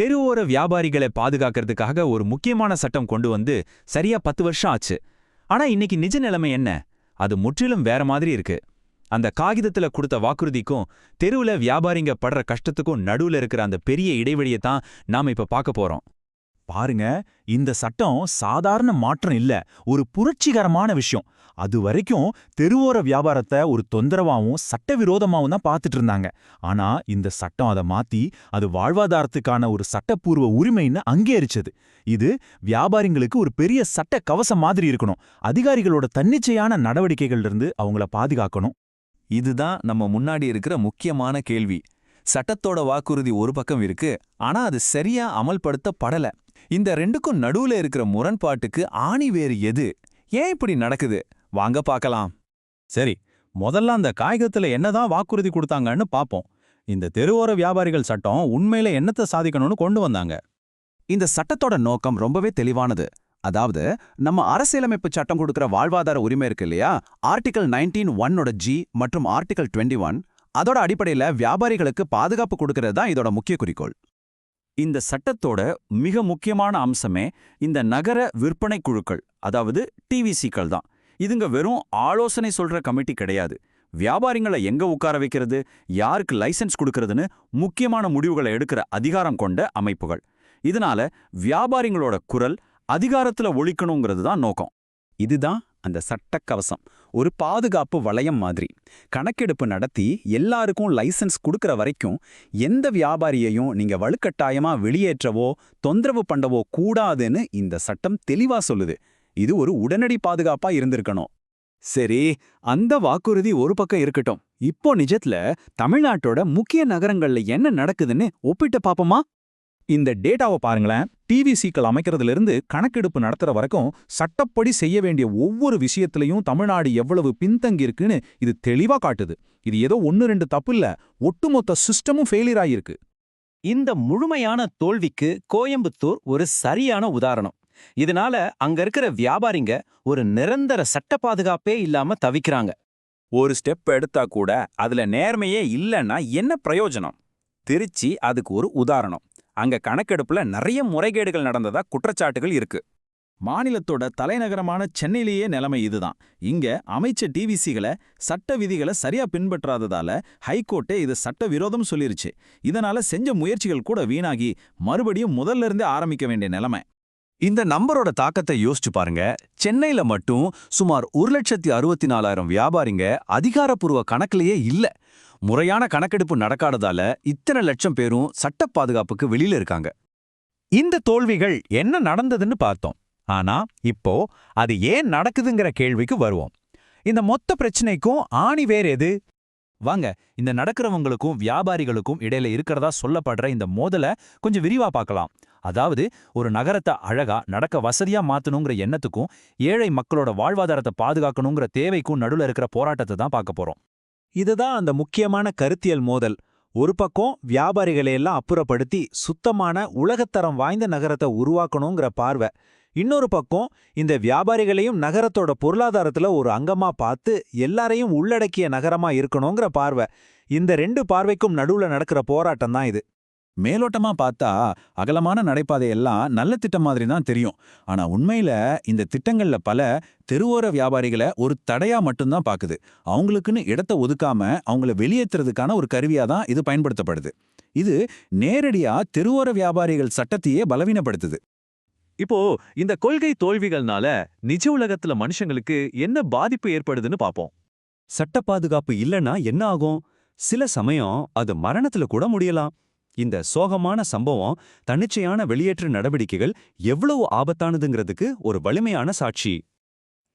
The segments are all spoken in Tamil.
தெருவோர வியாபாரிகளை பாதுகாக்கிறதுக்காக ஒரு முக்கியமான சட்டம் கொண்டு வந்து சரியா பத்து வருஷம் ஆச்சு. ஆனா இன்னைக்கு நிஜ நிலைமை என்ன? அது முற்றிலும் வேற மாதிரி இருக்கு. அந்த காகிதத்துல கொடுத்த வாக்குறுதிக்கும் தெருவுல வியாபாரிங்க படுற கஷ்டத்துக்கும் நடுவுல இருக்கிற அந்த பெரிய இடைவெளியை தான் நாம இப்ப பார்க்க போறோம். பாருங்க இந்த சட்டம் சாதாரண மாற்றம் இல்ல ஒரு புரட்சிகரமான விஷயம். அது வரைக்கும் தெருவோர வியாபாரத்தை ஒரு தொந்தரவாவும் சட்டவிரோதமாவும் தான் பார்த்துட்டு இருந்தாங்க. ஆனா இந்த சட்டம் அதை மாத்தி அது வாழ்வாதாரத்துக்கான ஒரு சட்டப்பூர்வ உரிமைன்னு அங்கீகரிச்சது. இது வியாபாரிங்களுக்கு ஒரு பெரிய சட்ட கவசம் மாதிரி இருக்கணும். அதிகாரிகளோட தன்னிச்சையான நடவடிக்கைகள்ல இருந்து அவங்கள பாதுகாக்கணும். இதுதான் நம்ம முன்னாடி இருக்கிற முக்கியமான கேள்வி. சட்டத்தோட வாக்குறுதி ஒரு பக்கம் இருக்கு ஆனா அது சரியா அமல்படுத்தப்படல. இந்த ரெண்டுக்கும் நடுவுல இருக்கிற முரண்பாட்டுக்கு ஆணி வேறு எது? ஏன் இப்படி நடக்குது? வாங்க பார்க்கலாம். சரி முதல்ல அந்த காகிதத்துல என்னதான் வாக்குறுதி கொடுத்தாங்கன்னு பாப்போம் இந்த தெருவோர வியாபாரிகள் சட்டம் உண்மையில என்னத்தை சாதிக்கணும்னு கொண்டு வந்தாங்க. இந்த சட்டத்தோட நோக்கம் ரொம்பவே தெளிவானது. அதாவது நம்ம அரசியலமைப்பு சட்டம் கொடுக்கிற வாழ்வாதார உரிமை இருக்கு இல்லையா? ஆர்டிகல் நைன்டீன் ஒன்னோட ஜி மற்றும் ஆர்டிகல் டுவெண்ட்டி ஒன் அதோட அடிப்படையில் வியாபாரிகளுக்கு பாதுகாப்பு கொடுக்கறது தான் இதோட முக்கிய குறிக்கோள். இந்த சட்டத்தோட மிக முக்கியமான அம்சமே இந்த நகர விற்பனை குழுக்கள் அதாவது டிவிசிக்கள் தான். இதுங்க வெறும் ஆலோசனை சொல்ற கமிட்டி கிடையாது. வியாபாரிங்களை எங்க உட்கார வைக்கிறது யாருக்கு லைசென்ஸ் கொடுக்கறதுன்னு முக்கியமான முடிவுகளை எடுக்கிற அதிகாரம் கொண்ட அமைப்புகள். இதனால வியாபாரிங்களோட குரல் அதிகாரத்துல ஒழிக்கணுங்கிறது தான் நோக்கம். இதுதான் அந்த சட்டக்கவசம். ஒரு பாதுகாப்பு வளையம் மாதிரி. கணக்கெடுப்பு நடத்தி எல்லாருக்கும் லைசென்ஸ் கொடுக்கற வரைக்கும் எந்த வியாபாரியையும் நீங்க வலுக்கட்டாயமா வெளியேற்றவோ தொந்தரவு பண்ணவோ கூடாதுன்னு இந்த சட்டம் தெளிவா சொல்லுது. இது ஒரு உடனடி பாதுகாப்பா இருந்திருக்கணும். சரி அந்த வாக்குறுதி ஒரு பக்கம் இருக்கட்டும். இப்போ நிஜத்துல தமிழ்நாட்டோட முக்கிய நகரங்கள்ல என்ன நடக்குதுன்னு ஒப்பிட்டு பாப்போமா இந்த டேட்டாவை பாருங்களேன். டிவிசிக்கள் அமைக்கிறதுல இருந்து கணக்கெடுப்பு நடத்துற வரைக்கும் சட்டப்படி செய்ய வேண்டிய ஒவ்வொரு விஷயத்திலையும் தமிழ்நாடு எவ்வளவு பின்தங்கி இருக்குன்னு இது தெளிவா காட்டுது. இது ஏதோ ஒன்னு ரெண்டு தப்பு இல்ல. ஒட்டுமொத்த சிஸ்டமும் ஃபெயிலியர் ஆயிருக்கு. இந்த முழுமையான தோல்விக்கு கோயம்புத்தூர் ஒரு சரியான உதாரணம். இதனால அங்க இருக்கிற வியாபாரிங்க ஒரு நிரந்தர சட்ட பாதுகாப்பே இல்லாம தவிக்கிறாங்க. ஒரு ஸ்டெப் எடுத்தா கூட அதுல நேர்மையே இல்லைன்னா என்ன பிரயோஜனம்? திருச்சி அதுக்கு ஒரு உதாரணம். அங்க கணக்கெடுப்புல நிறைய முறைகேடுகள் நடந்ததா குற்றச்சாட்டுகள் இருக்கு. மாநிலத்தோட தலைநகரமான சென்னையிலேயே நிலைமை இதுதான். இங்க அமைச்ச டிவிசிகளை சட்ட விதிகளை சரியா பின்பற்றாததால ஹைகோர்ட்டே இது சட்ட விரோதம் சொல்லிருச்சு. இதனால செஞ்ச முயற்சிகள் கூட வீணாகி மறுபடியும் முதல்ல இருந்தே ஆரம்பிக்க வேண்டிய நிலைமை. இந்த நம்பரோட தாக்கத்தை யோசிச்சு பாருங்க. சென்னையில மட்டும் சுமார் ஒரு லட்சத்தி அறுபத்தி நாலாயிரம் வியாபாரிங்க அதிகாரப்பூர்வ கணக்கிலேயே இல்ல. முறையான கணக்கெடுப்பு நடக்காததால இத்தனை லட்சம் பேரும் சட்ட பாதுகாப்புக்கு வெளியில இருக்காங்க. இந்த தோல்விகள் என்ன நடந்ததுன்னு பார்த்தோம். ஆனா இப்போ அது ஏன் நடக்குதுங்கிற கேள்விக்கு வருவோம். இந்த மொத்த பிரச்சனைக்கும் ஆணி வேற எது? வாங்க இந்த நடக்கிறவங்களுக்கும் வியாபாரிகளுக்கும் இடையில இருக்கிறதா சொல்லப்படுற இந்த மோதலை கொஞ்சம் விரிவா பார்க்கலாம். அதாவது ஒரு நகரத்தை அழகா நடக்க வசதியா மாத்தணுங்கிற எண்ணத்துக்கும் ஏழை மக்களோட வாழ்வாதாரத்தை பாதுகாக்கணுங்கிற தேவைக்கும் நடுவுல இருக்கிற போராட்டத்தை தான் பார்க்க போறோம். இதுதான் அந்த முக்கியமான கருத்தியல் மோதல். ஒரு பக்கம் வியாபாரிகளையெல்லாம் அப்புறப்படுத்தி சுத்தமான உலகத்தரம் வாய்ந்த நகரத்தை உருவாக்கணுங்கிற பார்வை. இன்னொரு பக்கம் இந்த வியாபாரிகளையும் நகரத்தோட பொருளாதாரத்துல ஒரு அங்கமா பார்த்து எல்லாரையும் உள்ளடக்கிய நகரமா இருக்கணுங்கிற பார்வை. இந்த ரெண்டு பார்வைக்கும் நடுவுல நடக்கிற போராட்டம் தான் இது. மேலோட்டமா பார்த்தா அகலமான நடைபாதை எல்லாம் நல்ல திட்டம் மாதிரி தான் தெரியும். ஆனா உண்மையில இந்த திட்டங்கள்ல பல தெருவோர வியாபாரிகளை ஒரு தடையா மட்டும்தான் பாக்குது. அவங்களுக்குன்னு இடத்த ஒதுக்காம அவங்கள வெளியேற்றுறதுக்கான ஒரு கருவியா தான் இது பயன்படுத்தப்படுது. இது நேரடியா தெருவோர வியாபாரிகள் சட்டத்தையே பலவீனப்படுத்துது. இப்போ இந்த கொள்கை தோல்விகள்னால நிஜ உலகத்துல மனுஷங்களுக்கு என்ன பாதிப்பு ஏற்படுதுன்னு பாப்போம். சட்ட பாதுகாப்பு இல்லைன்னா என்ன ஆகும்? சில சமயம் அது மரணத்துல கூட முடியலாம். இந்த சோகமான சம்பவம் தன்னிச்சையான வெளியேற்று நடவடிக்கைகள் எவ்வளவு ஆபத்தானதுங்கிறதுக்கு ஒரு வலிமையான சாட்சி.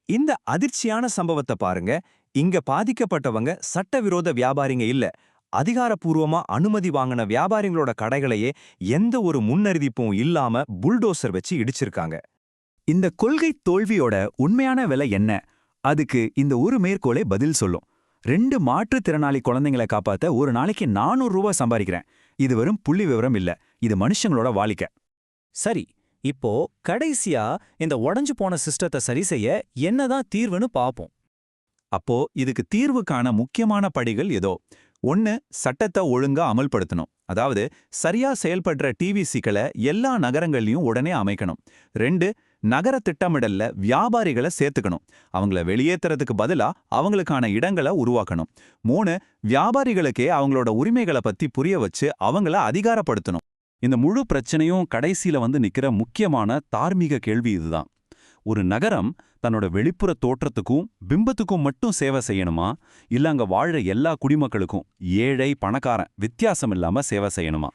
இந்த அதிர்ச்சியான சம்பவத்தை பாருங்க. இங்க பாதிக்கப்பட்டவங்க சட்டவிரோத வியாபாரிங்க இல்ல. அதிகாரப்பூர்வமா அனுமதி வாங்கின வியாபாரிங்களோட கடைகளையே எந்த ஒரு முன்னறிவிப்பும் இல்லாம புல்டோசர் வச்சு இடிச்சிருக்காங்க. இந்த கொள்கை தோல்வியோட உண்மையான விலை என்ன? அதுக்கு இந்த ஒரு மேற்கோளே பதில் சொல்லும். ரெண்டு மாற்றுத்திறனாளி குழந்தைங்களை காப்பாத்த ஒரு நாளைக்கு நானூறு ரூபாய் சம்பாதிக்கிறேன். இது வெறும் புள்ளி விவரம் இல்ல. இது மனுஷங்களோட வாழிக்க சரி இப்போ கடைசியா இந்த உடஞ்சு போன சிஸ்டத்தை சரி செய்ய என்னதான் தீர்வுன்னு பாப்போம். அப்போ இதுக்கு தீர்வுக்கான முக்கியமான படிகள் ஏதோ. ஒன்னு சட்டத்தை ஒழுங்கா அமல்படுத்தணும். அதாவது சரியா செயல்படுற டிவிசிக்களை எல்லா நகரங்கள்லயும் உடனே அமைக்கணும். ரெண்டு நகர திட்டமிடல்ல வியாபாரிகளை சேர்த்துக்கணும். அவங்கள வெளியேத்துறதுக்கு பதிலா அவங்களுக்கான இடங்களை உருவாக்கணும். மூணு வியாபாரிகளுக்கே அவங்களோட உரிமைகளை பத்தி புரிய வச்சு அவங்கள அதிகாரப்படுத்தணும். இந்த முழு பிரச்சனையும் கடைசியில வந்து நிக்கிற முக்கியமான தார்மீக கேள்வி இதுதான். ஒரு நகரம் தன்னோட வெளிப்புற தோற்றத்துக்கும் பிம்பத்துக்கும் மட்டும் சேவை செய்யணுமா? இல்ல அங்க வாழற எல்லா குடிமக்களுக்கும் ஏழை பணக்காரன் வித்தியாசம் இல்லாம சேவை செய்யணுமா?